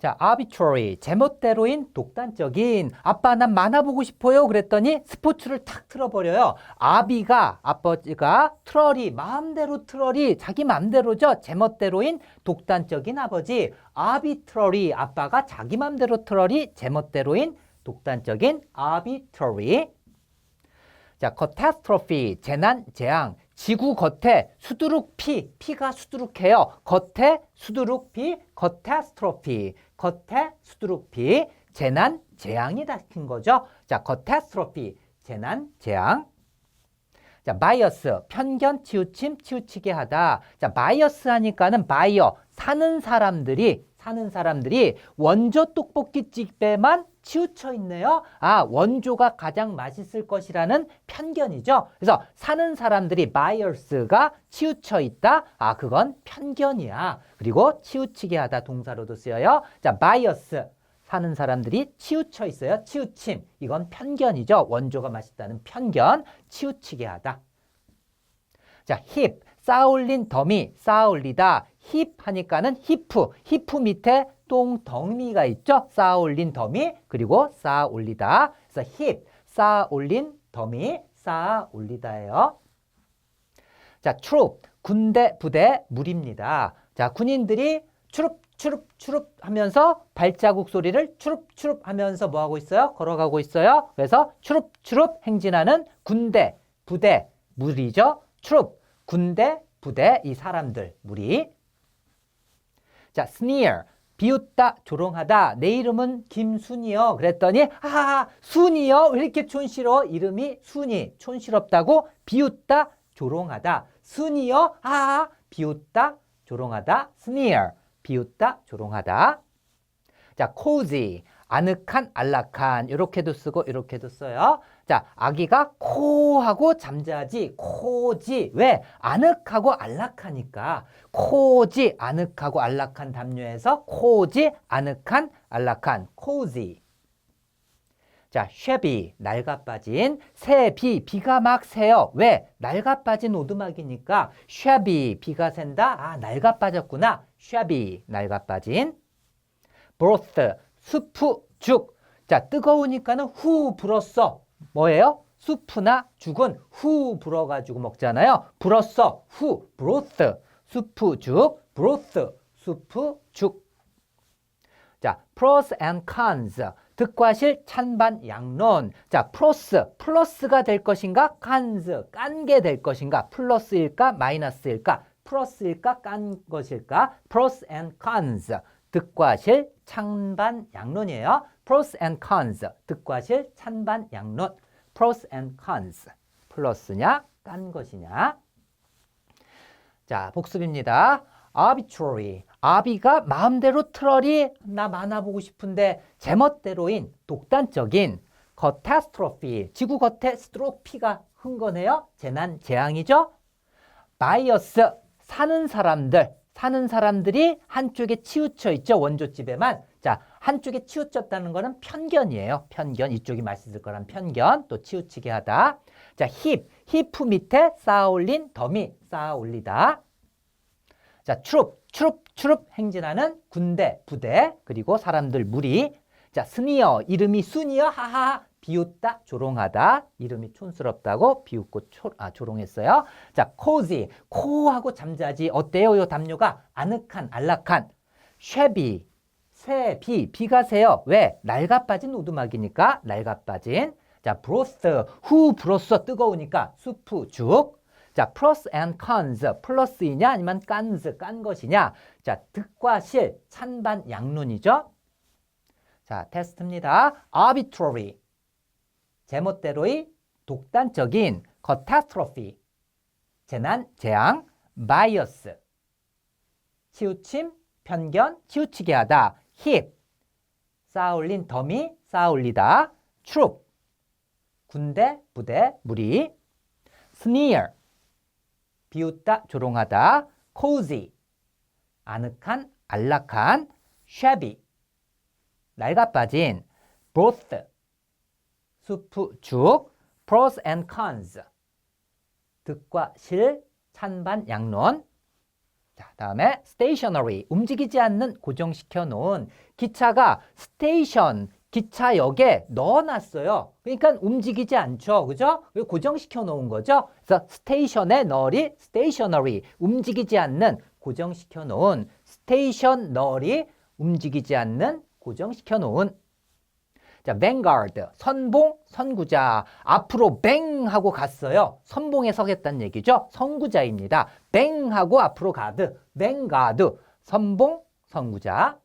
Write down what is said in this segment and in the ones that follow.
자, arbitrary, 제멋대로인 독단적인. 아빠, 난 만화 보고 싶어요. 그랬더니 스포츠를 탁 틀어버려요. 아비가, 아버지가 트러리, 마음대로 트러리, 자기 마음대로죠. 제멋대로인 독단적인 아버지. arbitrary, 아빠가 자기 마음대로 트러리, 제멋대로인 독단적인 arbitrary. 자, catastrophe, 재난, 재앙. 지구 겉에 수두룩 피, 피가 수두룩해요. 겉에 수두룩 피, catastrophe. 겉에 수두룩 피, 재난, 재앙이 닥친 거죠. 자, catastrophe, 재난, 재앙. 자, bias, 편견, 치우침, 치우치게 하다. 자, bias 하니까는 buyer, 사는 사람들이, 사는 사람들이 원조 떡볶이 집에만 치우쳐 있네요. 아, 원조가 가장 맛있을 것이라는 편견이죠. 그래서 사는 사람들이 buyers가 치우쳐 있다. 아, 그건 편견이야. 그리고 치우치게 하다 동사로도 쓰여요. 자, bias. 사는 사람들이 치우쳐 있어요. 치우침. 이건 편견이죠. 원조가 맛있다는 편견. 치우치게 하다. 자, 힙. 쌓아올린 더미. 쌓아올리다. 힙 하니까는 히프. 히프 밑에 똥덩미가 있죠. 쌓아올린 더미. 그리고 쌓아올리다. 그래서 힙. 쌓아올린 더미. 쌓아올리다예요. 자, 트룹. 군대, 부대, 무리입니다. 자, 군인들이 추룹 추룹 추룹 하면서 발자국 소리를 추룹 추룹 하면서 뭐 하고 있어요? 걸어가고 있어요. 그래서 추룹 추룹 행진하는 군대, 부대, 무리죠. 추룹, 군대, 부대, 이 사람들, 무리. 자, sneer, 비웃다, 조롱하다. 내 이름은 김순이요. 그랬더니 하하, 순이요. 왜 이렇게 촌스러워? 이름이 순이, 촌스럽다고 비웃다, 조롱하다. 순이요. 하하, 비웃다, 조롱하다. sneer. 비웃다, 조롱하다. 자, cozy, 아늑한, 안락한 이렇게도 쓰고 이렇게도 써요. 자, 아기가 코 하고 잠자지, 코지. 왜? 아늑하고 안락하니까. 코지, 아늑하고 안락한 담요에서 코지, 아늑한, 안락한, cozy. 자, shabby, 낡아빠진, 새비, 비가 막 새요. 왜? 낡아빠진 오두막이니까 shabby, 비가 샌다. 아, 낡아빠졌구나. shabby, 낡아빠진. broth, 수프, 죽. 자, 뜨거우니까는 후 불었어. 뭐예요? 수프나 죽은 후 불어가지고 먹잖아요. 불었어. 후, broth, 수프, 죽, broth, 수프, 죽. 자, pros and cons. 득과 실, 찬반, 양론. 자, 프로스, 플러스가 될 것인가? 칸즈, 깐 게 될 것인가? 플러스일까? 마이너스일까? 플러스일까? 깐 것일까? pros and cons. 득과 실, 찬반, 양론이에요. Pros and cons. 득과 실, 찬반, 양론. pros and cons. 플러스냐? 깐 것이냐? 자, 복습입니다. arbitrary. 아비가 마음대로 트러리 나 만화 보고 싶은데 제멋대로인 독단적인 catastrophe. 지구 겉에 스트로피가 흥건해요. 재난 재앙이죠. bias. 사는 사람들. 사는 사람들이 한쪽에 치우쳐 있죠. 원조집에만. 자, 한쪽에 치우쳤다는 거는 편견이에요. 편견. 이쪽이 맛있을 거란 편견. 또 치우치게 하다. 자, 힙. 히프 밑에 쌓아올린 더미. 쌓아올리다. 자, 트룹, 트룹, 트룹 행진하는 군대, 부대, 그리고 사람들 무리. 자, 스니어, 이름이 순이요, 하하, 비웃다, 조롱하다. 이름이 촌스럽다고 비웃고 초, 아, 조롱했어요. 자, 코지, 코하고 잠자지. 어때요, 요 담요가? 아늑한, 안락한. 쉐비, 새, 비, 비가 새요. 왜? 낡아빠진 오두막이니까 낡아빠진. 자, 브로스, 후 불었어, 뜨거우니까 수프, 죽. 자, 플러스 and cons, 플러스이냐 아니면 깐즈, 깐 것이냐. 자, 득과 실, 찬반, 양론이죠. 자, 테스트입니다. arbitrary, 제멋대로의 독단적인 catastrophe, 재난, 재앙, bias, 치우침, 편견, 치우치게 하다, hip, 쌓아올린 더미, 쌓아올리다, troop, 군대, 부대, 무리, sneer, 비웃다, 조롱하다, cozy, 아늑한, 안락한, shabby, 낡아빠진, broth, 수프, 죽, pros and cons, 득과 실, 찬반, 양론. 자, 다음에 stationary, 움직이지 않는 고정시켜 놓은 기차가 스테이션, 기차역에 넣어놨어요. 그러니까 움직이지 않죠. 그죠? 왜 고정시켜 놓은 거죠? 그래서 스테이션에 넣으리, stationary, 움직이지 않는 고정시켜 놓은 stationary, 움직이지 않는 고정시켜 놓은 자, vanguard, 선봉, 선구자. 앞으로 뱅 하고 갔어요. 선봉에 서겠다는 얘기죠. 선구자입니다. 뱅 하고 앞으로 가드, vanguard, 선봉, 선구자.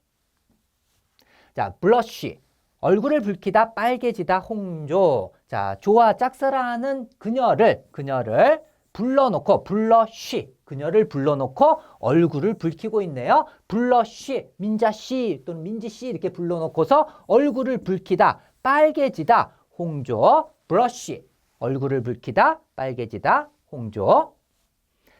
자, blush, 얼굴을 붉히다, 빨개지다, 홍조. 자, 좋아, 짝사랑하는 그녀를, 그녀를 불러놓고, blush, 그녀를 불러놓고 얼굴을 붉히고 있네요. blush, 민자씨 또는 민지씨 이렇게 불러놓고서 얼굴을 붉히다, 빨개지다, 홍조. blush, 얼굴을 붉히다, 빨개지다, 홍조.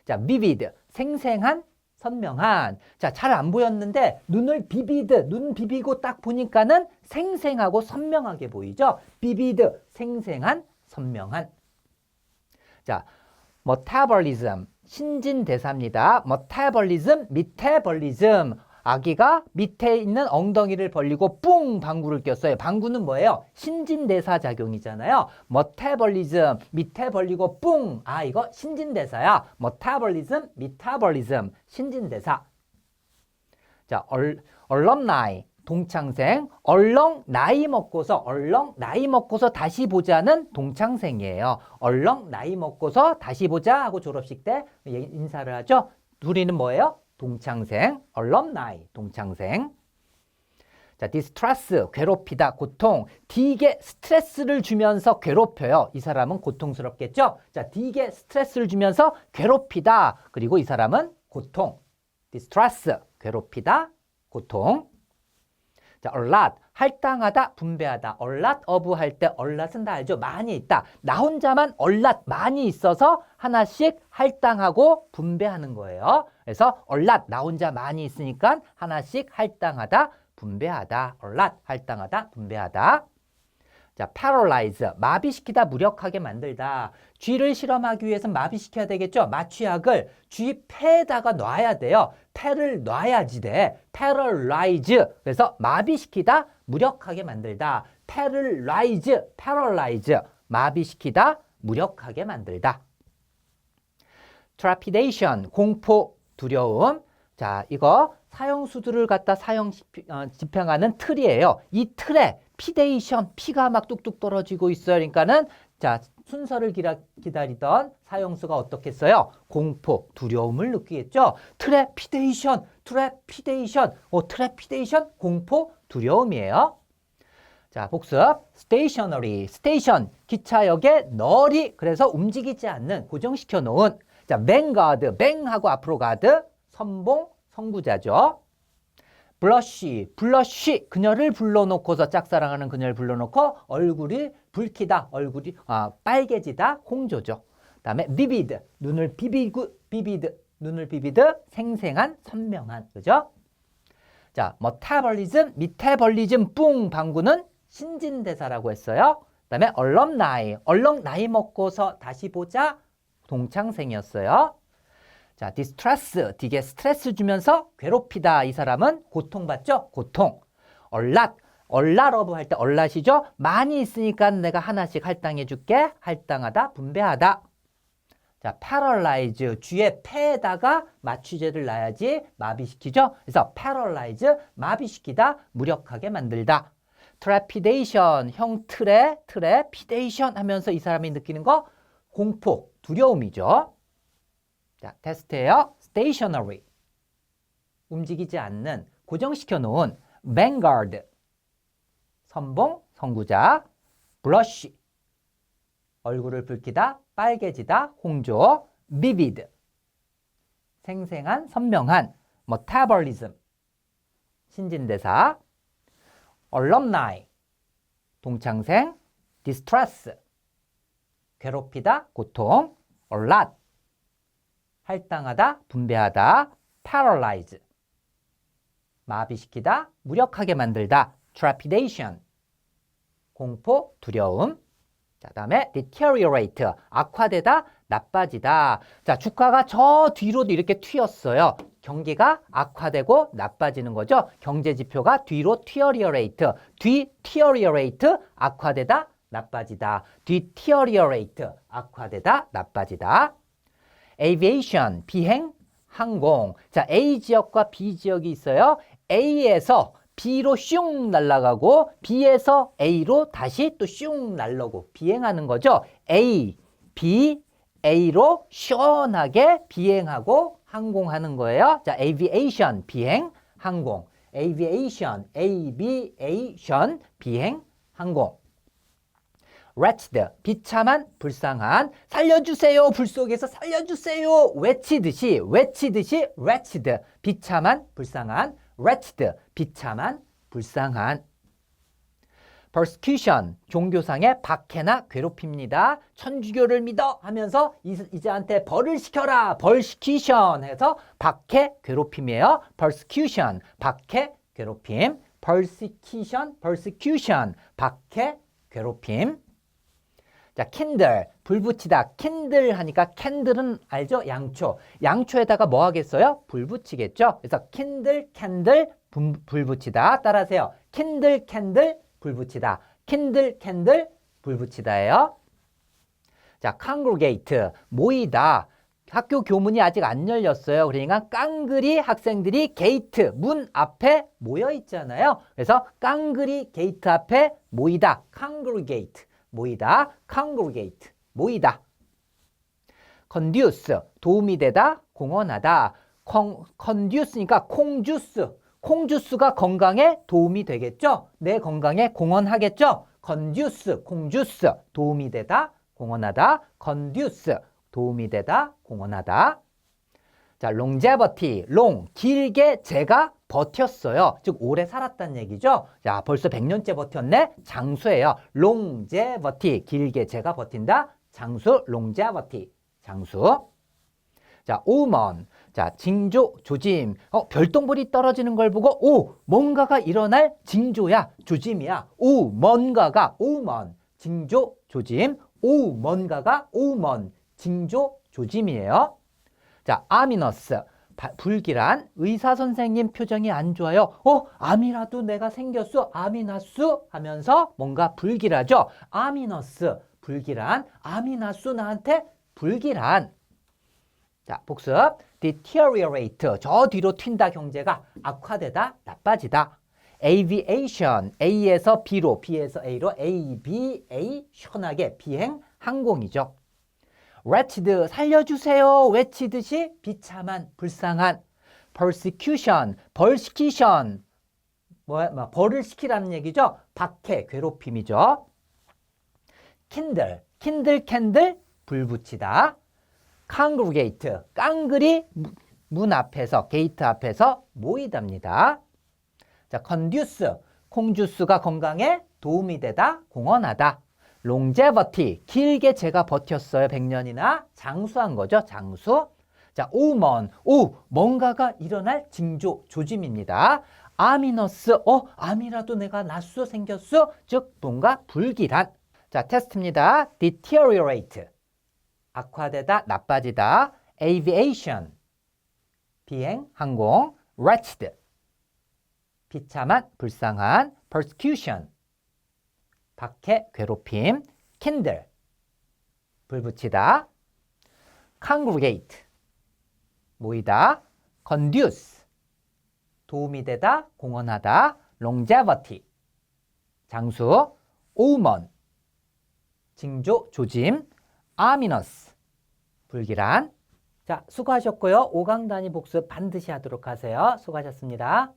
자, vivid, 생생한, 선명한. 자, 잘 안 보였는데 눈을 비비드, 눈 비비고 딱 보니까는 생생하고 선명하게 보이죠? 비비드, 생생한, 선명한. 자, metabolism, 신진대사입니다. metabolism, metabolism. 아기가 밑에 있는 엉덩이를 벌리고 뿡 방구를 꼈어요. 방구는 뭐예요? 신진대사 작용이잖아요. metabolism, 밑에 벌리고 뿡. 아, 이거 신진대사야. metabolism, metabolism, 신진대사. 자, 얼, alumni, 동창생. 얼렁 나이 먹고서 얼렁 나이 먹고서 다시 보자는 동창생이에요. 얼렁 나이 먹고서 다시 보자 하고 졸업식 때 인사를 하죠. 둘이는 뭐예요? 동창생, alumni, 동창생. 자, distress, 괴롭히다, 고통. D에게 스트레스를 주면서 괴롭혀요. 이 사람은 고통스럽겠죠? 자, D에게 스트레스를 주면서 괴롭히다. 그리고 이 사람은 고통. distress, 괴롭히다, 고통. 자, alert, 할당하다, 분배하다. alert of 할 때 allert은 다 알죠? 많이 있다. 나 혼자만 alert 많이 있어서 하나씩 할당하고 분배하는 거예요. 그래서 alert 나 혼자 많이 있으니까 하나씩 할당하다, 분배하다. alert 할당하다, 분배하다. 자, paralyze, 마비시키다, 무력하게 만들다. 쥐를 실험하기 위해서 마비시켜야 되겠죠? 마취약을 쥐 폐에다가 놔야 돼요. 폐를 놔야지 돼. paralyze. 그래서 마비시키다, 무력하게 만들다. paralyze, paralyze. 마비시키다, 무력하게 만들다. trepidation, 공포, 두려움. 자, 이거 사형수들을 갖다 사형 어, 집행하는 틀이에요. 이 틀에 피데이션, 피가 막 뚝뚝 떨어지고 있어요. 그러니까는 자, 순서를 기라, 기다리던 사형수가 어떻겠어요? 공포, 두려움을 느끼겠죠? 트래피데이션, 트래피데이션, 어, 트래피데이션, 공포, 두려움이에요. 자, 복습. stationary, 스테이션, 기차역에 널이 그래서 움직이지 않는 고정시켜 놓은 자, vanguard, 뱅하고 앞으로 가드, 선봉, 선구자죠. 블러쉬, 블러쉬, 그녀를 불러놓고서 짝사랑하는 그녀를 불러놓고 얼굴이 붉히다, 얼굴이 아, 빨개지다, 홍조죠. 다음에 vivid, 눈을 비비고, 비비드, 눈을 비비드, 생생한, 선명한, 그죠? 자, metabolism, metabolism, 뿡, 방구는 신진대사라고 했어요. 그 다음에 alumni, 얼렁 나이 먹고서 다시 보자, 동창생이었어요. 자, distress, 되게 스트레스 주면서 괴롭히다. 이 사람은 고통받죠? 고통. 얼랏, 얼라러브 할 때 얼랏이죠? 많이 있으니까 내가 하나씩 할당해 줄게. 할당하다, 분배하다. 자, paralyze, 쥐의 폐에다가 마취제를 놔야지 마비시키죠? 그래서 paralyze, 마비시키다, 무력하게 만들다. trepidation, 형 틀에, 틀에, pidation 하면서 이 사람이 느끼는 거 공포, 두려움이죠. 자, 테스트예요. stationary. 움직이지 않는, 고정시켜 놓은 vanguard. 선봉, 선구자. blush. 얼굴을 붉히다, 빨개지다, 홍조. vivid. 생생한, 선명한. metabolism. 신진대사. alumni. 동창생. distress. 괴롭히다, 고통. alert. 할당하다, 분배하다, paralyze. 마비시키다, 무력하게 만들다, trepidation. 공포, 두려움. 자, 다음에 deteriorate, 악화되다, 나빠지다. 자, 주가가 저 뒤로도 이렇게 튀었어요. 경기가 악화되고 나빠지는 거죠. 경제 지표가 뒤로 튀어리어레이트, 뒤 튀어리어레이트, 악화되다, 나빠지다. 뒤 튀어리어레이트, 악화되다, 나빠지다. Aviation, 비행, 항공. 자, A 지역과 B 지역이 있어요. A에서 B로 슝 날아가고 B에서 A로 다시 또 슝 날라고 비행하는 거죠. A, B, A로 시원하게 비행하고 항공하는 거예요. 자, aviation 비행, 항공. aviation, aviation 비행, 항공. Wretched 비참한, 불쌍한, 살려주세요 불 속에서 살려주세요 외치듯이 외치듯이 wretched 비참한, 불쌍한, wretched 비참한, 불쌍한. persecution 종교상의 박해나 괴롭힙니다. 천주교를 믿어 하면서 이- 이제한테 벌을 시켜라. persecution 해서 박해 괴롭힘이에요. persecution 박해 괴롭힘. persecution persecution 박해 괴롭힘. 자, kindle 불 붙이다. kindle 하니까 캔들은 알죠? 양초. 양초에다가 뭐 하겠어요? 불 붙이겠죠? 그래서 kindle, candle 불, 불 붙이다. 따라하세요. kindle, candle 불 붙이다. kindle, candle 불 붙이다예요. 자, congregate 모이다. 학교 교문이 아직 안 열렸어요. 그러니까 깡그리 학생들이 게이트 문 앞에 모여 있잖아요. 그래서 깡그리 게이트 앞에 모이다. congregate 모이다. congregate 모이다. conduce 도움이 되다. 공헌하다. 컨, conduce니까 콩주스. 콩주스가 건강에 도움이 되겠죠? 내 건강에 공헌하겠죠? conduce 콩주스 도움이 되다. 공헌하다. conduce 도움이 되다. 공헌하다. 자, longevity, long, 길게 제가 버텼어요. 즉, 오래 살았다는 얘기죠. 자, 벌써 100년째 버텼네? 장수예요. longevity, 길게 제가 버틴다. 장수, longevity, 장수. 자, 오먼. 자, 징조, 조짐. 어, 별똥불이 떨어지는 걸 보고, 오, 뭔가가 일어날 징조야, 조짐이야. 오, 뭔가가, 오먼. 징조, 조짐. 오, 뭔가가, 오먼. 징조, 조짐이에요. 자, 아미너스. 바- 불길한 의사 선생님 표정이 안 좋아요. 어, 암이라도 내가 생겼어. 아미나스 하면서 뭔가 불길하죠. 아미너스. 불길한. 아미나스 나한테 불길한. 자, 복습. deteriorate. 저 뒤로 튄다 경제가 악화되다, 나빠지다. aviation. A에서 B로, B에서 A로 A, B, A 시원하게 비행 항공이죠. Wretched 살려주세요. 외치듯이 비참한 불쌍한. persecution 벌시키션 뭐, 뭐 벌을 시키라는 얘기죠? 박해 괴롭힘이죠. kindle kindle candle 불 붙이다. congregate 깡그리 무- 문 앞에서 게이트 앞에서 모이답니다. 자 conduce 콩주스가 건강에 도움이 되다 공헌하다 longevity. 길게 제가 버텼어요. 100년이나. 장수한 거죠. 장수. 자 오먼. 오 뭔가가 일어날 징조 조짐입니다. 아미너스. 어 암이라도 내가 났어 생겼어 즉 뭔가 불길한. 자 테스트입니다. Deteriorate. 악화되다 나빠지다. Aviation. 비행 항공. Wretched. 비참한 불쌍한. Persecution 박해, 괴롭힘, kindle, 불 붙이다, congregate, 모이다, conduce, 도움이 되다, 공헌하다, longevity, 장수, 오먼, 징조, 조짐, ominous, 불길한. 자, 수고하셨고요. 5강 단위 복습 반드시 하도록 하세요. 수고하셨습니다.